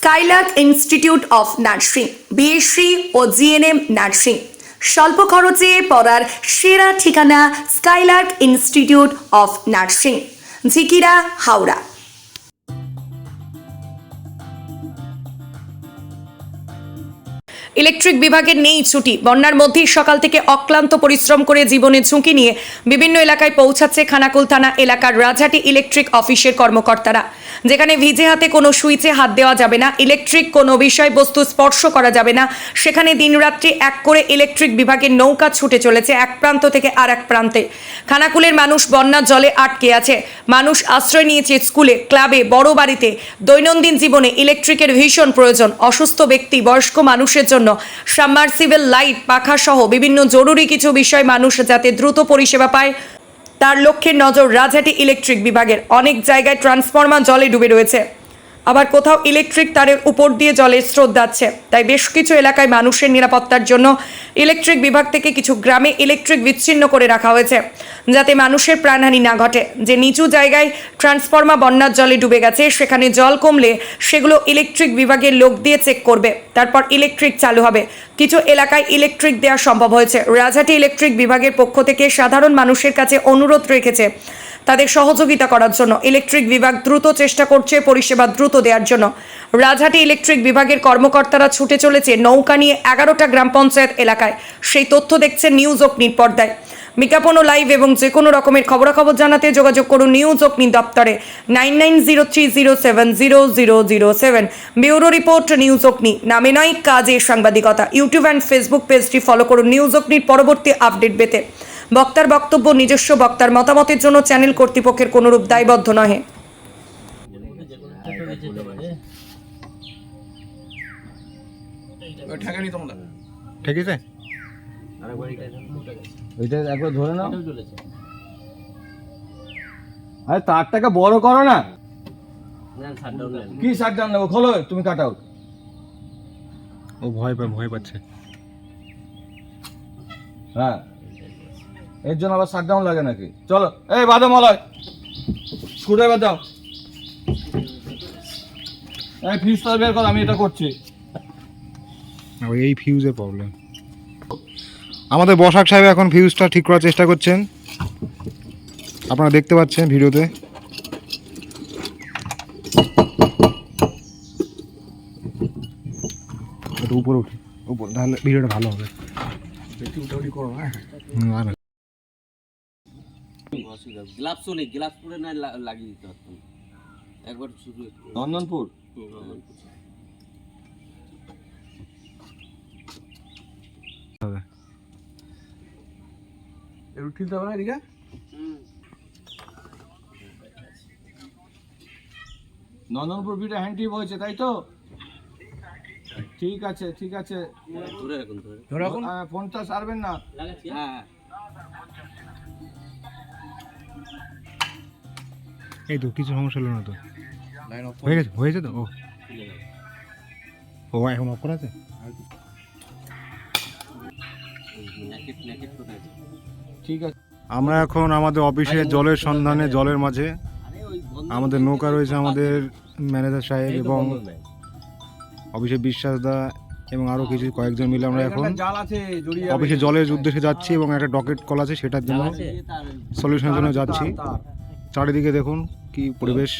Skylark institute of nursing BSc O GNM nursing স্বল্প খরচে পড়ার সেরা ঠিকানা Skylark institute of nursing Jhikira, Howrah. Electric বিভাগের নেই ছুটি। বন্যার মধ্যেই সকাল থেকে অক্লান্ত পরিশ্রম করে জীবনের ঝুঁকি নিয়ে বিভিন্ন এলাকায় পৌঁছাচ্ছে খানাকুল থানা এলাকার রাজহাটি ইলেকট্রিক অফিসের কর্মকর্তারা। যেখানে ভিজে হাতে কোনো সুইচে হাত দেওয়া যাবে না, ইলেকট্রিক কোনো বিষয়বস্তু স্পর্শ করা যাবে না। সেখানে দিনরাত্রি এক করে ইলেকট্রিক বিভাগের নৌকা ছুটে চলেছে এক প্রান্ত থেকে আর এক প্রান্তে। খানাকুলের মানুষ বন্যার জলে আটকে আছে। মানুষ আশ্রয় নিয়েছে স্কুলে, ক্লাবে, বড় বাড়িতে। দৈনন্দিন জীবনে ইলেকট্রিকের ভীষণ প্রয়োজন। অসুস্থ ব্যক্তি, বয়স্ক মানুষের জন্য সাবমার্সিবল লাইট পাখা সহ বিভিন্ন জরুরি কিছু বিষয় মানুষ যাতে দ্রুত পরিষেবা পায়। তার লক্ষ্যে নজর রাজহাটি ইলেকট্রিক বিভাগের অনেক জায়গায় ট্রান্সফরমার জলে ডুবে রয়েছে। আবার কোথাও ইলেকট্রিক তারের উপর দিয়ে জলের স্রোত যাচ্ছে। তাই বেশ কিছু এলাকায় মানুষের নিরাপত্তার জন্য ইলেকট্রিক বিভাগ থেকে কিছু গ্রামে ইলেকট্রিক বিচ্ছিন্ন করে রাখা হয়েছে, যাতে মানুষের প্রাণহানি না ঘটে। যে নিচু জায়গায় ট্রান্সফরমার বন্যার জলে ডুবে গেছে, সেখানে জল কমলে সেগুলো ইলেকট্রিক বিভাগের লোক দিয়ে চেক করবে। তারপর ইলেকট্রিক চালু হবে। কিছু এলাকায় ইলেকট্রিক দেওয়া সম্ভব হয়েছে। রাজহাটি ইলেকট্রিক বিভাগের পক্ষ থেকে সাধারণ মানুষের কাছে অনুরোধ রেখেছে তাদের সহযোগিতা করার জন্য। ইলেকট্রিক বিভাগ দ্রুত চেষ্টা করছে পরিষেবা দ্রুত দেওয়ার জন্য। রাজহাটি ইলেকট্রিক বিভাগের কর্মকর্তারা ছুটে চলেছে নৌকা নিয়ে এগারোটা গ্রাম পঞ্চায়েত এলাকায়। সেই তথ্য দেখছে নিউজ অগ্নির পর্দায়। বিজ্ঞাপন ও লাইভ এবং যে কোনো রকমের খবরাখবর জানাতে যোগাযোগ করুন নিউজ অগ্নি দপ্তরে। Nine nine zero three zero seven zero zero zero seven. Bureau report, news Agni. নামে নয় কাজে সাংবাদিকতা। ইউটিউব অ্যান্ড ফেসবুক পেজটি ফলো করুন নিউজ অগ্নির পরবর্তী আপডেট পেতে। বক্তার বক্তব্য নিজস্ব বক্তার মতামতের জন্য চ্যানেল কর্তৃপক্ষের কোনরূপ দায়বদ্ধ নহে। ঠিক আছে ওইটা একবার ধরে নাও। আরে তারটাকে বড় করো না। কি শাটডাউন নেব খোলো তুমি কাটাও। ও ভয় পায় ভয় পাচ্ছে। হ্যাঁ। এর জন্য আবার শাটডাউন লাগে নাকি? চলো এই বাদা মলয়। স্ক্রুড্রাইভার দাও। এই ফিউজটা বের করো আমি এটা করছি। এই ফিউজের প্রবলেম আমাদের বসাক সাহেব এখন ফিউজটা ঠিক করার চেষ্টা করছেন। আপনারা দেখতে পাচ্ছেন ভিডিওতে। উপরে উঠি। উপর তাহলে ভিডিওটা ভালো হবে। হুম, আর গ্লাভস নেই গ্লাভস পরে না লাগিয়ে দিতে পারতাম। একবার শুধু নন্দনপুর? না এদিকে? নন্দনপুর ভিডিও হ্যান্ডি হয়েছে তাই তো? ঠিক আছে ঠিক আছে। ধরে রাখুন ধরে ধরে রাখুন। ফোনটা সারবেন না। হ্যাঁ। এই তো কিছু সমস্যা হলো না তো? হয়ে গেছে হয়েছে তো? ও। এখন অফ করা আছে? ঠিক আছে। আমরা এখন আমাদের অফিসে জলের সন্ধানে জলের মাঝে। আমাদের নৌকা রয়েছে আমাদের ম্যানেজার সাহেব এবং অফিসে বিশ্বাস দা এবং আরও কিছু কয়েকজন মিলে আমরা এখন। অফিসে জলের উদ্দেশ্যে যাচ্ছি এবং একটা ডকেট কল আছে সেটার জন্য সলিউশনের জন্য যাচ্ছি। চারিদিকে দেখুন কি পরিবেশ